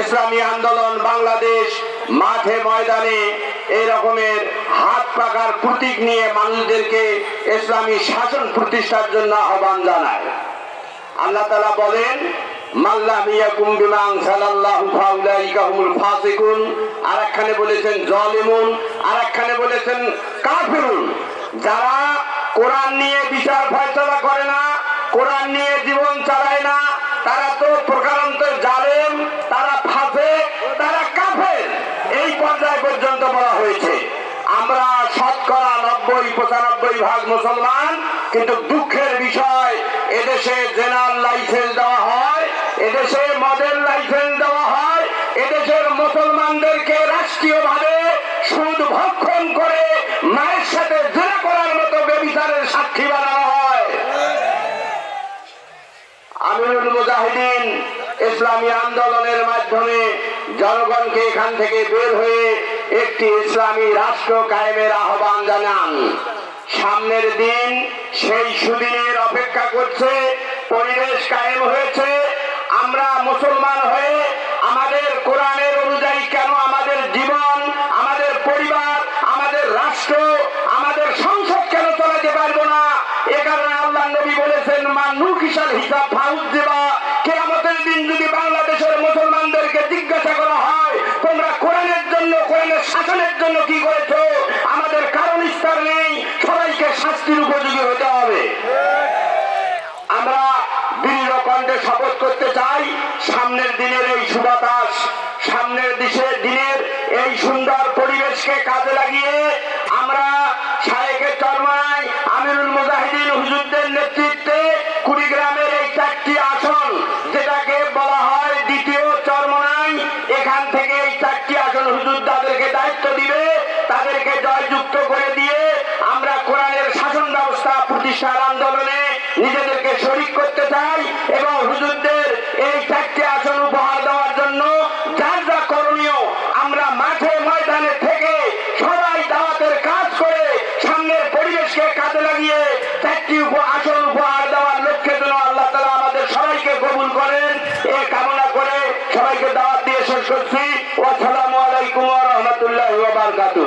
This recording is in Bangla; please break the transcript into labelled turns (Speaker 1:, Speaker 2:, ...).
Speaker 1: ইসলামী আন্দোলন বাংলাদেশ মাঠে ময়দানে এই রকমের হাত পাকার প্রতীক নিয়ে মানুষদেরকে ইসলামী শাসন প্রতিষ্ঠার জন্য আহ্বান জানায়। আল্লাহ তালা বলেন বলেছেন বলেছেন যারা নিয়ে বিচার করে না নিয়ে জীবন চালায় না, তারা তো প্রকারান্তর জালেম তারা ফাসে তারা কাফের এই পর্যায় পর্যন্ত বলা হয়েছে আমরা শতকরা নব্বই, পঁচানব্বই ভাগ মুসলমান, কিন্তু দুঃখের বিষয়, এদেশে জেনারেল লাইসেন্স দেওয়া হয়, এদেশে মডেল লাইসেন্স দেওয়া হয়, এদেশের মুসলমানদেরকে রাষ্ট্রীয়ভাবে সুদ ভক্ষণ করে মায়ের সাথে জেনা করার মতো বেবিচারের সাক্ষী বানানো হয়। আমিরুল মুজাহিদিন ইসলামী আন্দোলনের মাধ্যমে জনগণকে এখান থেকে বের হয়ে একটি ইসলামী রাষ্ট্র কায়েমের আহ্বান জানান। সামনের দিন সেই সুদিনের অপেক্ষা করছে, পরিবেশ কায়েম হয়েছে। আমরা মুসলমান হয়ে আমাদের কোরআনের অনুযায়ী কেন আমাদের জীবন, আমাদের পরিবার, আমাদের রাষ্ট্র, আমাদের সংসদ কেন চলাতে পারব না? এ কারণে আল্লাহ নবী বলেছেন মানু কিসাল হিসাব ফাউজ দেবা, কেয়ামতের দিন জন্য কি করেছ? আমাদের কারণ স্তর নেই। সবাইকে শাস্তির উপযোগী হতে হবে। আমরা দৃঢ় কণ্ঠে শপথ করতে চাই, সামনের দিনের এই সুবাতাস, সামনের দিশে দিনের এই সুন্দর পরিবেশকে কাজে লাগিয়ে আমরা শায়েকের চরমায় আমিরুল মুজাহিদিন হুজুরদের নেতৃত্বে কুড়িগ্রামের এই চারটি আসন, যেটাকে বলা হয় দ্বিতীয় চরমনাই, এখান থেকে এই প্রতিষ্ঠার আন্দোলনে নিজেদেরকে শরিক করতে চাই এবং হুজুরদের এই চারটি আসন উপহার দেওয়ার জন্য যার যা করণীয়, আমরা মাঠে ময়দানে থেকে সবাই দাওয়াতের কাজ করে সামনের পরিবেশকে কাজে লাগিয়ে চারটি আসন উপহার দেওয়ার লক্ষ্যে যেন আল্লাহ তালা আমাদের সবাইকে কবুল করেন। এ কামনা করে সবাইকে দাওয়াত দিয়ে শেষ করছি। ওয়াসালামু আলাইকুম রহমতুল্লাহ বারকাতু